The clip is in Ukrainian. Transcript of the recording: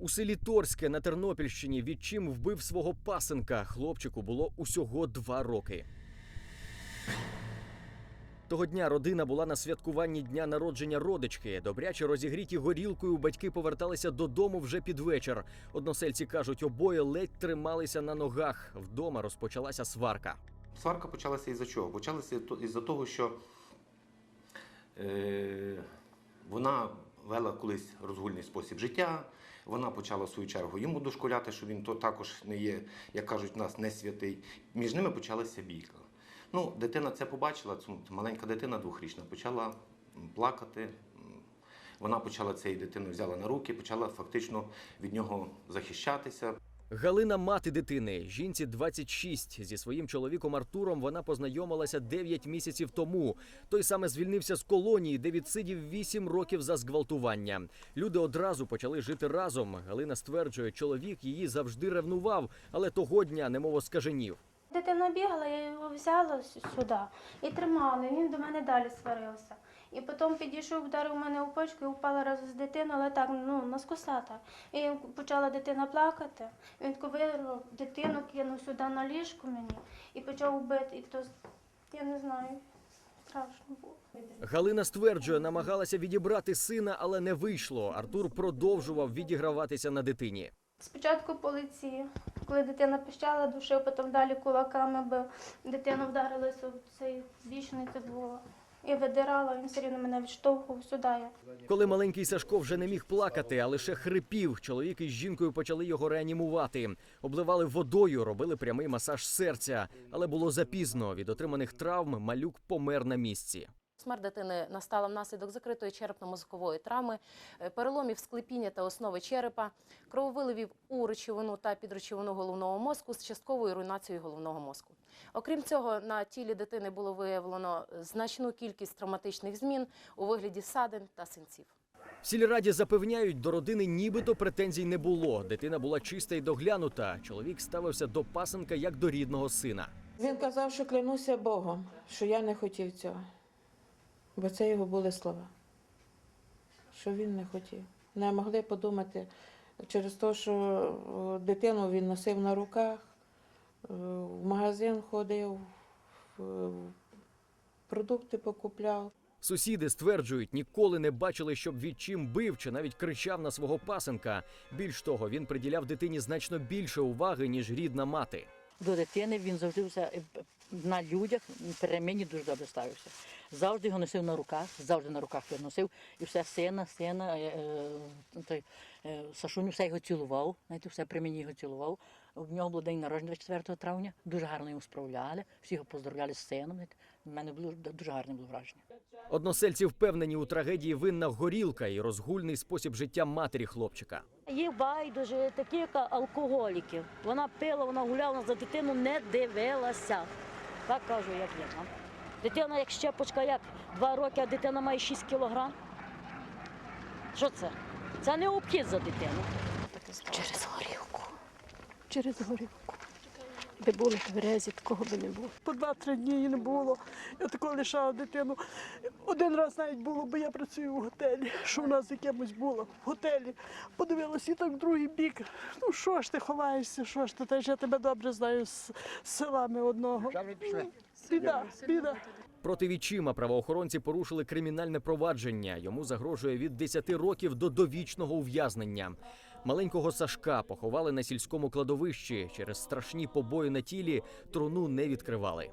У селі Торське на Тернопільщині відчим вбив свого пасенка. Хлопчику було усього два роки. Того дня родина була на святкуванні дня народження родички. Добряче розігріті горілкою, батьки поверталися додому вже під вечір. Односельці кажуть, обоє ледь трималися на ногах. Вдома розпочалася сварка. Сварка почалася із-за чого? Почалася із-за того, що е, вона вела колись розгульний спосіб життя. Вона почала свою чергу йому дошкуляти, що він то також не є, як кажуть, нас не святий. Між ними почалася бійка. Ну, дитина це побачила, маленька дитина двохрічна, почала плакати. Вона почала цієї дитини взяла на руки, почала фактично від нього захищатися. Галина мати дитини. Жінці 26. Зі своїм чоловіком Артуром вона познайомилася 9 місяців тому. Той саме звільнився з колонії, де відсидів 8 років за зґвалтування. Люди одразу почали жити разом. Галина стверджує, чоловік її завжди ревнував, але того дня немов оскаженів. Дитина бігала, я його взяла сюди і тримала, він до мене далі сварився. І потім підійшов, вдарив мене у почку і впала разом з дитиною, але так, ну, наскоса так. І почала дитина плакати. Він вирвав дитину, кинув сюди на ліжку мені і почав бити. І то, я не знаю, страшно було. Галина стверджує, намагалася відібрати сина, але не вийшло. Артур продовжував відіграватися на дитині. Спочатку по лиці, коли дитина пищала, душив, потім далі кулаками бив. Дитина вдарилася в цей вічний це було. І видирала, він все рівно мене відштовхував сюди. Коли маленький Сашко вже не міг плакати, а лише хрипів, чоловік із жінкою почали його реанімувати. Обливали водою, робили прямий масаж серця. Але було запізно. Від отриманих травм малюк помер на місці. Смерть дитини настала внаслідок закритої черепно-мозкової травми, е, переломів склепіння та основи черепа, крововиливів у речовину та підречовину головного мозку з частковою руйнацією головного мозку. Окрім цього, на тілі дитини було виявлено значну кількість травматичних змін у вигляді садин та синців. В сільраді запевняють, до родини нібито претензій не було. Дитина була чиста і доглянута. Чоловік ставився до пасенка як до рідного сина. Він казав, що клянуся Богом, що я не хотів цього. Бо це його були слова. Що він не хотів. Не могли подумати через те, що дитину він носив на руках, е, в магазин ходив, продукти покупляв. Сусіди стверджують, ніколи не бачили, щоб відчим бив чи навіть кричав на свого пасенка. Більш того, він приділяв дитині значно більше уваги, ніж рідна мати. до дитини він завжди все на людях при мені дуже добре ставився. Завжди його носив на руках, завжди на руках його носив. І все сина, сина, е, е, той, е, Сашуню все його цілував, знаєте, все при мені його цілував. У нього був день народження 24 травня, дуже гарно йому справляли, всі його поздравляли з сином. У мене було дуже гарне було враження. Односельці впевнені у трагедії винна горілка і розгульний спосіб життя матері хлопчика. Їх байдуже, такі як алкоголіків. Вона пила, вона гуляла, вона за дитину не дивилася. Так кажу, як є. а. Дитина як щепочка, як два роки, а дитина має 6 кілограм. Що це? Це не обхід за дитину. Через горілку. Через горілку. Би були тверезі, такого би не було. по два-три дні її не було. Я тако лишала дитину. Один раз навіть було, бо я працюю в готелі, що в нас якимось було в готелі. Подивилася і так в другий бік. Ну що ж ти ховаєшся, що ж ти? Та ж я тебе добре знаю з, селами одного. Біда, біда. Проти відчима правоохоронці порушили кримінальне провадження. Йому загрожує від 10 років до довічного ув'язнення. Маленького Сашка поховали на сільському кладовищі. Через страшні побої на тілі труну не відкривали.